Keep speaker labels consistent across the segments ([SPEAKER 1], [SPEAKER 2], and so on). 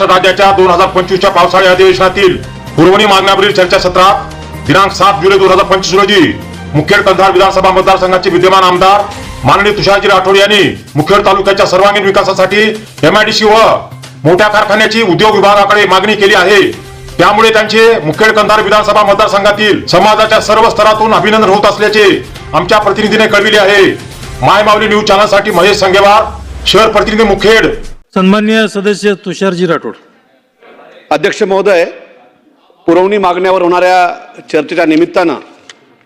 [SPEAKER 1] महाराष्ट्र राज्याच्या दोन हजार पंचवीसच्या पावसाळी अधिवेशनातील पुरवणी मागण्यावरील चर्चासत्रात दिनांक सात जुलै दोन हजार पंचवीस रोजी मुखेड कंधार विधानसभा मतदारसंघाचे विद्यमान आमदार माननीय तुषारजी राठोड यांनी मुखेड तालुक्याच्या सर्वांगीण विकासासाठी एमआयडीसी व मोठ्या कारखान्याची उद्योग विभागाकडे मागणी केली आहे. त्यामुळे त्यांचे मुखेड कंधार विधानसभा मतदारसंघातील समाजाच्या सर्व स्तरातून अभिनंदन होत असल्याचे आमच्या प्रतिनिधीने कळविले आहे. मायमावली न्यूज चॅनलसाठी महेश संगेवार शहर प्रतिनिधी मुखेड.
[SPEAKER 2] सन्मान्य सदस्य तुषारजी राठोड.
[SPEAKER 3] अध्यक्ष महोदय पुरवणी मागण्यावर होणाऱ्या चर्चेच्या निमित्तानं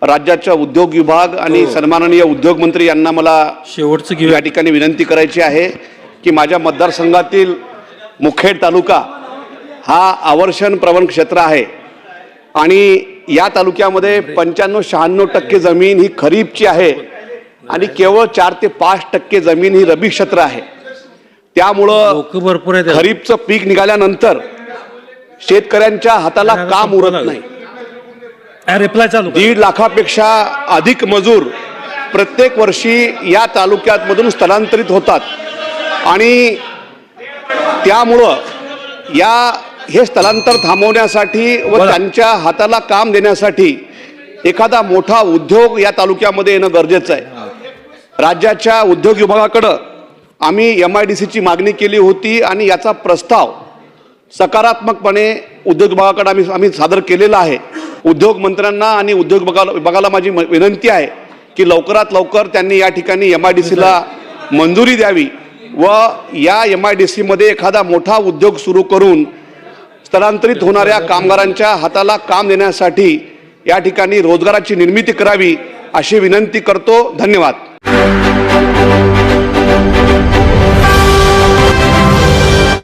[SPEAKER 3] राज्याच्या उद्योग विभाग आणि सन्माननीय उद्योग मंत्री यांना मला
[SPEAKER 2] शेवटचं
[SPEAKER 3] या ठिकाणी विनंती करायची आहे की माझ्या मतदारसंघातील मुखेड तालुका हा आवर्षण प्रवण क्षेत्र आहे. आणि या तालुक्यामध्ये पंच्याण्णव शहाण्णव टक्के जमीन ही खरीपची आहे आणि केवळ चार ते पाच टक्के जमीन ही रबी क्षेत्र आहे. त्यामुळं
[SPEAKER 2] लोक भरपूर आहेत
[SPEAKER 3] खरीपचं पीक निघाल्यानंतर शेतकऱ्यांच्या हाताला काम उरत नाही.
[SPEAKER 2] रिप्लाय चालू.
[SPEAKER 3] दीड लाखापेक्षा अधिक मजूर प्रत्येक वर्षी या तालुक्यात मधून स्थलांतरित होतात. आणि त्यामुळं या हे स्थलांतर थांबवण्यासाठी व. त्यांच्या हाताला काम देण्यासाठी एखादा मोठा उद्योग या तालुक्यामध्ये येणं गरजेचं आहे. राज्याच्या उद्योग विभागाकडं आम्ही एम आय डी सीची मागणी केली होती आणि याचा प्रस्ताव सकारात्मकपणे उद्योग विभागाकडे आम्ही आम्ही सादर केलेला आहे. उद्योग मंत्र्यांना आणि उद्योग विभागाला विभागाला माझी विनंती आहे की लवकरात लवकर त्यांनी या ठिकाणी एम आय डी सीला मंजुरी द्यावी व या एम आय डी सीमध्ये एखादा मोठा उद्योग सुरू करून स्थलांतरित होणाऱ्या कामगारांच्या हाताला काम देण्यासाठी या ठिकाणी रोजगाराची निर्मिती करावी अशी विनंती करतो. धन्यवाद.